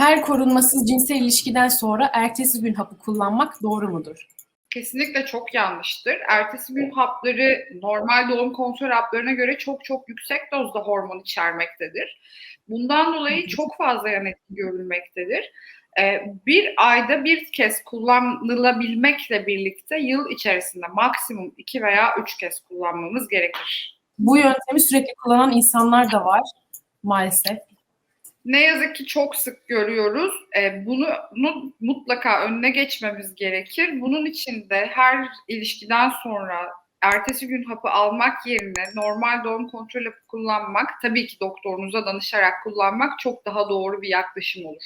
Her korunmasız cinsel ilişkiden sonra ertesi gün hapı kullanmak doğru mudur? Kesinlikle çok yanlıştır. Ertesi gün hapları normal doğum kontrol haplarına göre çok çok yüksek dozda hormon içermektedir. Bundan dolayı çok fazla yan etki görülmektedir. Ee, bir ayda bir kez kullanılabilmekle birlikte yıl içerisinde maksimum iki veya üç kez kullanmamız gerekir. Bu yöntemi sürekli kullanan insanlar da var maalesef. Ne yazık ki çok sık görüyoruz. Ee, bunu, bunu mutlaka önüne geçmemiz gerekir. Bunun için de her ilişkiden sonra ertesi gün hapı almak yerine normal doğum kontrol hapı kullanmak, tabii ki doktorunuza danışarak kullanmak çok daha doğru bir yaklaşım olur.